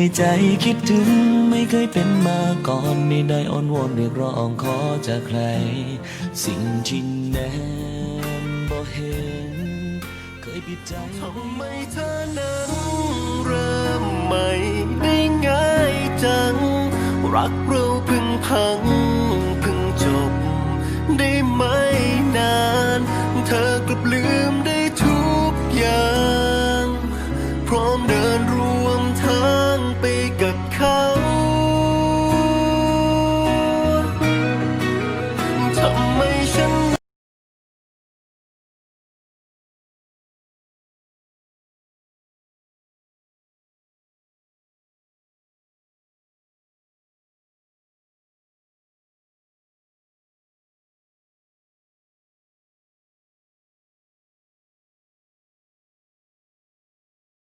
ให้ใจคิดถึงไม่เคยเป็นมาก่อน ไม่ได้อ้อนวอนเรียกร้องขอจากใคร สิ่งที่แนมบ่เห็น เคยปิดใจทำไมเธอนั้นเริ่มใหม่ได้ง่ายจัง รักเราพึ่งพังพึ่งจบ ได้ไม่นาน เธอกลับลืมได้ทุกอย่าง พร้อมเดิน